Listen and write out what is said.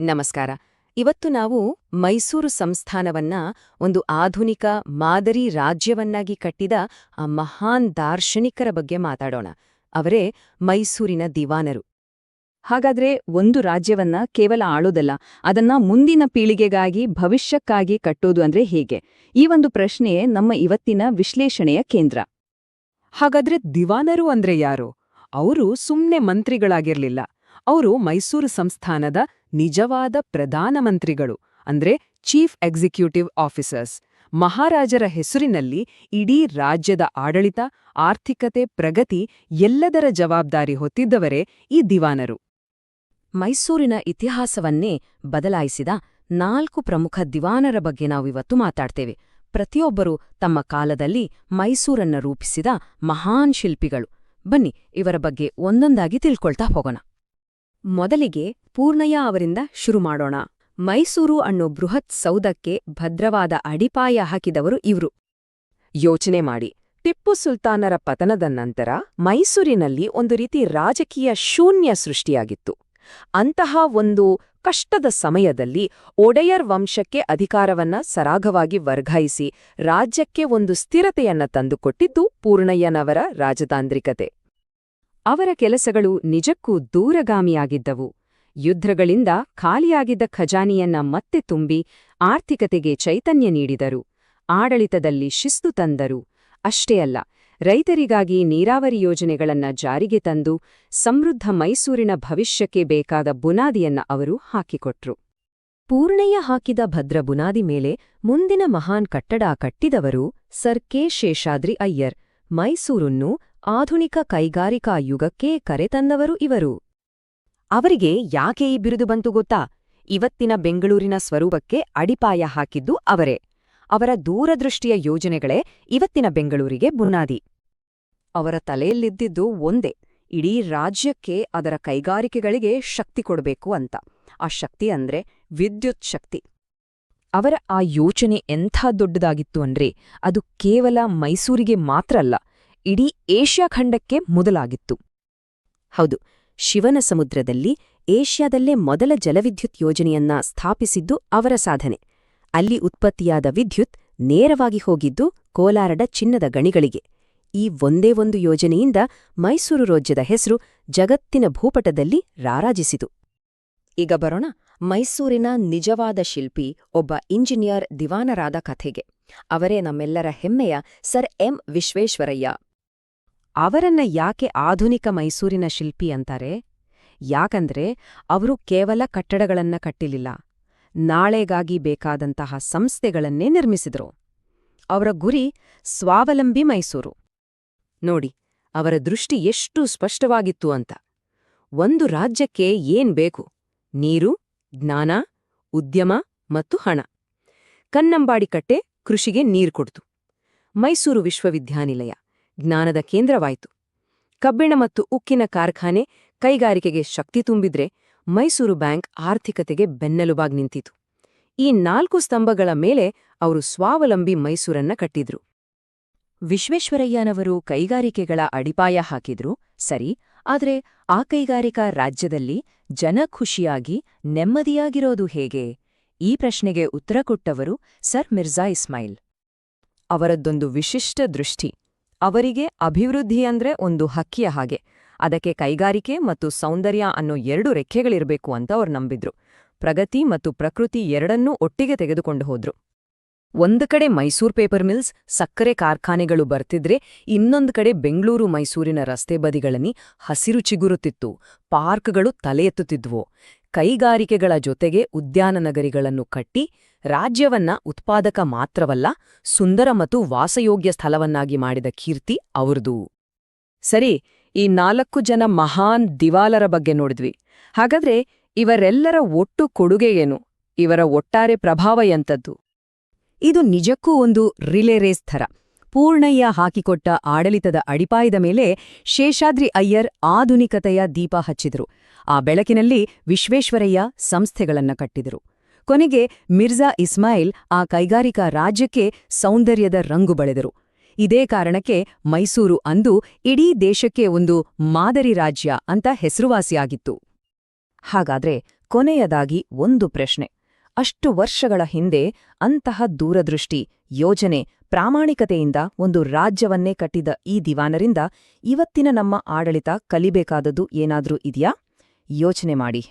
ನಮಸ್ಕಾರ. ಇವತ್ತು ನಾವು ಮೈಸೂರು ಸಂಸ್ಥಾನವನ್ನ ಒಂದು ಆಧುನಿಕ ಮಾದರಿ ರಾಜ್ಯವನ್ನಾಗಿ ಕಟ್ಟಿದ ಆ ಮಹಾನ್ ದಾರ್ಶನಿಕರ ಬಗ್ಗೆ ಮಾತಾಡೋಣ. ಅವರೇ ಮೈಸೂರಿನ ದಿವಾನರು. ಹಾಗಾದ್ರೆ ಒಂದು ರಾಜ್ಯವನ್ನ ಕೇವಲ ಆಳೋದಲ್ಲ, ಅದನ್ನ ಮುಂದಿನ ಪೀಳಿಗೆಗಾಗಿ, ಭವಿಷ್ಯಕ್ಕಾಗಿ ಕಟ್ಟೋದು ಅಂದ್ರೆ ಹೇಗೆ? ಈ ಒಂದು ಪ್ರಶ್ನೆಯೇ ನಮ್ಮ ಇವತ್ತಿನ ವಿಶ್ಲೇಷಣೆಯ ಕೇಂದ್ರ. ಹಾಗಾದ್ರೆ ದಿವಾನರು ಅಂದ್ರೆ ಯಾರು? ಅವರು ಸುಮ್ನೆ ಮಂತ್ರಿಗಳಾಗಿರ್ಲಿಲ್ಲ. ಅವರು ಮೈಸೂರು ಸಂಸ್ಥಾನದ ನಿಜವಾದ ಪ್ರಧಾನಮಂತ್ರಿಗಳು ಅಂದ್ರೆ ಚೀಫ್ ಎಕ್ಸಿಕ್ಯೂಟಿವ್ ಆಫೀಸರ್ಸ್. ಮಹಾರಾಜರ ಹೆಸರಿನಲ್ಲಿ ಇಡೀ ರಾಜ್ಯದ ಆಡಳಿತ, ಆರ್ಥಿಕತೆ, ಪ್ರಗತಿ ಎಲ್ಲದರ ಜವಾಬ್ದಾರಿ ಹೊತ್ತಿದ್ದವರೇ ಈ ದಿವಾನರು. ಮೈಸೂರಿನ ಇತಿಹಾಸವನ್ನೇ ಬದಲಾಯಿಸಿದ ನಾಲ್ಕು ಪ್ರಮುಖ ದಿವಾನರ ಬಗ್ಗೆ ನಾವಿವತ್ತು ಮಾತಾಡ್ತೇವೆ. ಪ್ರತಿಯೊಬ್ಬರೂ ತಮ್ಮ ಕಾಲದಲ್ಲಿ ಮೈಸೂರನ್ನ ರೂಪಿಸಿದ ಮಹಾನ್ ಶಿಲ್ಪಿಗಳು. ಬನ್ನಿ, ಇವರ ಬಗ್ಗೆ ಒಂದೊಂದಾಗಿ ತಿಳ್ಕೊಳ್ತಾ ಹೋಗೋಣ. ಮೊದಲಿಗೆ ಪೂರ್ಣಯ್ಯ ಅವರಿಂದ ಶುರು ಮಾಡೋಣ. ಮೈಸೂರು ಅನ್ನೋ ಬೃಹತ್ ಸೌಧಕ್ಕೆ ಭದ್ರವಾದ ಅಡಿಪಾಯ ಹಾಕಿದವರು ಇವ್ರು. ಯೋಚನೆ ಮಾಡಿ. ಟಿಪ್ಪು ಸುಲ್ತಾನರ ಪತನದ ನಂತರ ಮೈಸೂರಿನಲ್ಲಿ ಒಂದು ರೀತಿ ರಾಜಕೀಯ ಶೂನ್ಯ ಸೃಷ್ಟಿಯಾಗಿತ್ತು. ಅಂತಹ ಒಂದು ಕಷ್ಟದ ಸಮಯದಲ್ಲಿ ಒಡೆಯರ್ ವಂಶಕ್ಕೆ ಅಧಿಕಾರವನ್ನ ಸರಾಗವಾಗಿ ವರ್ಗಾಯಿಸಿ ರಾಜ್ಯಕ್ಕೆ ಒಂದು ಸ್ಥಿರತೆಯನ್ನ ತಂದುಕೊಟ್ಟಿದ್ದು ಪೂರ್ಣಯ್ಯನವರ ರಾಜತಾಂತ್ರಿಕತೆ. ಅವರ ಕೆಲಸಗಳು ನಿಜಕ್ಕೂ ದೂರಗಾಮಿಯಾಗಿದ್ದವು. ಯುದ್ಧಗಳಿಂದ ಖಾಲಿಯಾಗಿದ್ದ ಖಜಾನಿಯನ್ನ ಮತ್ತೆ ತುಂಬಿ ಆರ್ಥಿಕತೆಗೆ ಚೈತನ್ಯ ನೀಡಿದರು. ಆಡಳಿತದಲ್ಲಿ ಶಿಸ್ತು ತಂದರು. ಅಷ್ಟೇ ಅಲ್ಲ, ರೈತರಿಗಾಗಿ ನೀರಾವರಿ ಯೋಜನೆಗಳನ್ನ ಜಾರಿಗೆ ತಂದು ಸಮೃದ್ಧ ಮೈಸೂರಿನ ಭವಿಷ್ಯಕ್ಕೆ ಬೇಕಾದ ಬುನಾದಿಯನ್ನ ಅವರು ಹಾಕಿಕೊಟ್ರು. ಪೂರ್ಣಯ್ಯ ಹಾಕಿದ ಭದ್ರ ಬುನಾದಿ ಮೇಲೆ ಮುಂದಿನ ಮಹಾನ್ ಕಟ್ಟಡ ಕಟ್ಟಿದವರು ಸರ್ ಕೆ ಶೇಷಾದ್ರಿ ಅಯ್ಯರ್. ಮೈಸೂರನ್ನು ಆಧುನಿಕ ಕೈಗಾರಿಕಾ ಯುಗಕ್ಕೆ ಕರೆತಂದವರು ಇವರು. ಅವರಿಗೆ ಯಾಕೆ ಈ ಬಿರುದು ಬಂತು ಗೊತ್ತಾ? ಇವತ್ತಿನ ಬೆಂಗಳೂರಿನ ಸ್ವರೂಪಕ್ಕೆ ಅಡಿಪಾಯ ಹಾಕಿದ್ದು ಅವರೇ. ಅವರ ದೂರದೃಷ್ಟಿಯ ಯೋಜನೆಗಳೇ ಇವತ್ತಿನ ಬೆಂಗಳೂರಿಗೆ ಬುನಾದಿ. ಅವರ ತಲೆಯಲ್ಲಿದ್ದಿದ್ದು ಒಂದೇ, ಇಡೀ ರಾಜ್ಯಕ್ಕೆ ಅದರ ಕೈಗಾರಿಕೆಗಳಿಗೆ ಶಕ್ತಿ ಕೊಡಬೇಕು ಅಂತ. ಆ ಶಕ್ತಿ ಅಂದ್ರೆ ವಿದ್ಯುತ್ ಶಕ್ತಿ. ಅವರ ಆ ಯೋಚನೆ ಎಂಥ ದೊಡ್ಡದಾಗಿತ್ತು ಅಂದ್ರೆ, ಅದು ಕೇವಲ ಮೈಸೂರಿಗೆ ಮಾತ್ರ ಅಲ್ಲ ಇಡೀ ಏಷ್ಯಾ ಖಂಡಕ್ಕೆ ಮೊದಲಾಗಿತ್ತು. ಹೌದು, ಶಿವನ ಸಮುದ್ರದಲ್ಲಿ ಏಷ್ಯಾದಲ್ಲೇ ಮೊದಲ ಜಲವಿದ್ಯುತ್ ಯೋಜನೆಯನ್ನ ಸ್ಥಾಪಿಸಿದ್ದು ಅವರ ಸಾಧನೆ. ಅಲ್ಲಿ ಉತ್ಪತ್ತಿಯಾದ ವಿದ್ಯುತ್ ನೇರವಾಗಿ ಹೋಗಿದ್ದು ಕೋಲಾರದ ಚಿನ್ನದ ಗಣಿಗಳಿಗೆ. ಈ ಒಂದೇ ಒಂದು ಯೋಜನೆಯಿಂದ ಮೈಸೂರು ರಾಜ್ಯದ ಹೆಸರು ಜಗತ್ತಿನ ಭೂಪಟದಲ್ಲಿ ರಾರಾಜಿಸಿತು. ಈಗ ಬರೋಣ ಮೈಸೂರಿನ ನಿಜವಾದ ಶಿಲ್ಪಿ ಒಬ್ಬ ಇಂಜಿನಿಯರ್ ದಿವಾನರಾದ ಕಥೆಗೆ. ಅವರೇ ನಮ್ಮೆಲ್ಲರ ಹೆಮ್ಮೆಯ ಸರ್ ಎಂ ವಿಶ್ವೇಶ್ವರಯ್ಯ. ಅವರನ್ನ ಯಾಕೆ ಆಧುನಿಕ ಮೈಸೂರಿನ ಶಿಲ್ಪಿ ಅಂತಾರೆ? ಯಾಕಂದ್ರೆ ಅವರು ಕೇವಲ ಕಟ್ಟಡಗಳನ್ನ ಕಟ್ಟಿಲಿಲ್ಲ, ನಾಳೆಗಾಗಿ ಬೇಕಾದಂತಹ ಸಂಸ್ಥೆಗಳನ್ನೇ ನಿರ್ಮಿಸಿದರು. ಅವರ ಗುರಿ ಸ್ವಾವಲಂಬಿ ಮೈಸೂರು. ನೋಡಿ, ಅವರ ದೃಷ್ಟಿ ಎಷ್ಟು ಸ್ಪಷ್ಟವಾಗಿತ್ತು ಅಂತ. ಒಂದು ರಾಜ್ಯಕ್ಕೆ ಏನ್ ಬೇಕು? ನೀರು, ಜ್ಞಾನ, ಉದ್ಯಮ ಮತ್ತು ಹಣ. ಕನ್ನಂಬಾಡಿ ಕಟ್ಟೆ ಕೃಷಿಗೆ ನೀರು ಕೊಡ್ತು. ಮೈಸೂರು ವಿಶ್ವವಿದ್ಯಾನಿಲಯ. ಜ್ಞಾನದ ಕೇಂದ್ರವಾಯಿತು. ಕಬ್ಬಿಣ ಮತ್ತು ಉಕ್ಕಿನ ಕಾರ್ಖಾನೆ ಕೈಗಾರಿಕೆಗೆ ಶಕ್ತಿ ತುಂಬಿದ್ರೆ ಮೈಸೂರು ಬ್ಯಾಂಕ್ ಆರ್ಥಿಕತೆಗೆ ಬೆನ್ನೆಲುಬಾಗಿ ನಿಂತಿತು. ಈ ನಾಲ್ಕು ಸ್ತಂಭಗಳ ಮೇಲೆ ಅವರು ಸ್ವಾವಲಂಬಿ ಮೈಸೂರನ್ನ ಕಟ್ಟಿದ್ರು. ವಿಶ್ವೇಶ್ವರಯ್ಯನವರು ಕೈಗಾರಿಕೆಗಳ ಅಡಿಪಾಯ ಹಾಕಿದ್ರು, ಸರಿ, ಆದ್ರೆ ಆ ಕೈಗಾರಿಕಾ ರಾಜ್ಯದಲ್ಲಿ ಜನ ಖುಷಿಯಾಗಿ ನೆಮ್ಮದಿಯಾಗಿರೋದು ಹೇಗೆ? ಈ ಪ್ರಶ್ನೆಗೆ ಉತ್ತರ ಕೊಟ್ಟವರು ಸರ್ ಮಿರ್ಜಾ ಇಸ್ಮಾಯಿಲ್. ಅವರದ್ದೊಂದು ವಿಶಿಷ್ಟ ದೃಷ್ಟಿ. ಅವರಿಗೆ ಅಭಿವೃದ್ಧಿ ಅಂದ್ರೆ ಒಂದು ಹಕ್ಕಿಯ ಹಾಗೆ. ಅದಕ್ಕೆ ಕೈಗಾರಿಕೆ ಮತ್ತು ಸೌಂದರ್ಯ ಅನ್ನೋ ಎರಡು ರೆಕ್ಕೆಗಳಿರಬೇಕು ಅಂತ ಅವ್ರು ನಂಬಿದ್ರು. ಪ್ರಗತಿ ಮತ್ತು ಪ್ರಕೃತಿ ಎರಡನ್ನೂ ಒಟ್ಟಿಗೆ ತೆಗೆದುಕೊಂಡು ಹೋದ್ರು. ಒಂದು ಕಡೆ ಮೈಸೂರು ಪೇಪರ್ ಮಿಲ್ಸ್, ಸಕ್ಕರೆ ಕಾರ್ಖಾನೆಗಳು ಬರ್ತಿದ್ರೆ ಇನ್ನೊಂದು ಕಡೆ ಬೆಂಗಳೂರು ಮೈಸೂರಿನ ರಸ್ತೆ ಬದಿಗಳಲ್ಲಿ ಹಸಿರು ಚಿಗುರುತ್ತಿತ್ತು ಪಾರ್ಕ್ಗಳು ತಲೆ ಎತ್ತುತ್ತಿದ್ವು. ಕೈಗಾರಿಕೆಗಳ ಜೊತೆಗೆ ಉದ್ಯಾನ ನಗರಿಗಳನ್ನು ಕಟ್ಟಿ ರಾಜ್ಯವನ್ನ ಉತ್ಪಾದಕ ಮಾತ್ರವಲ್ಲ, ಸುಂದರ ಮತ್ತು ವಾಸಯೋಗ್ಯ ಸ್ಥಳವನ್ನಾಗಿ ಮಾಡಿದ ಕೀರ್ತಿ ಅವ್ರದು ಸರಿ, ಈ ನಾಲ್ಕು ಜನ ಮಹಾನ್ ದಿವಾಲರ ಬಗ್ಗೆ ನೋಡಿದ್ವಿ. ಹಾಗಾದ್ರೆ ಇವರೆಲ್ಲರ ಒಟ್ಟು ಕೊಡುಗೆ ಏನು? ಇವರ ಒಟ್ಟಾರೆ ಪ್ರಭಾವ ಎಂಥದ್ದು ಇದು ನಿಜಕ್ಕೂ ಒಂದು ರಿಲೇ ರೇಸ್ ಥರ. ಪೂರ್ಣಯ್ಯ ಹಾಕಿಕೊಟ್ಟ ಆಡಳಿತದ ಅಡಿಪಾಯದ ಮೇಲೆ ಶೇಷಾದ್ರಿ ಅಯ್ಯರ್ ಆಧುನಿಕತೆಯ ದೀಪ ಹಚ್ಚಿದರು. ಆ ಬೆಳಕಿನಲ್ಲಿ ವಿಶ್ವೇಶ್ವರಯ್ಯ ಸಂಸ್ಥೆಗಳನ್ನ ಕಟ್ಟಿದರು. ಕೊನೆಗೆ ಮಿರ್ಜಾ ಇಸ್ಮಾಯಿಲ್ ಆ ಕೈಗಾರಿಕಾ ರಾಜ್ಯಕ್ಕೆ ಸೌಂದರ್ಯದ ರಂಗು ಬಳೆದರು. ಇದೇ ಕಾರಣಕ್ಕೆ ಮೈಸೂರು ಅಂದು ಇಡೀ ದೇಶಕ್ಕೆ ಒಂದು ಮಾದರಿ ರಾಜ್ಯ ಅಂತ ಹೆಸರುವಾಸಿಯಾಗಿತ್ತು. ಹಾಗಾದ್ರೆ ಕೊನೆಯದಾಗಿ ಒಂದು ಪ್ರಶ್ನೆ. ಅಷ್ಟು ವರ್ಷಗಳ ಹಿಂದೆ ಅಂತಹ ದೂರದೃಷ್ಟಿ, ಯೋಜನೆ, ಪ್ರಾಮಾಣಿಕತೆಯಿಂದ ಒಂದು ರಾಜ್ಯವನ್ನೇ ಕಟ್ಟಿದ ಈ ದಿವಾನರಿಂದ ಇವತ್ತಿನ ನಮ್ಮ ಆಡಳಿತ ಕಲಿಬೇಕಾದದ್ದು ಏನಾದ್ರೂ ಇದೆಯಾ? ಯೋಚನೆ ಮಾಡಿ.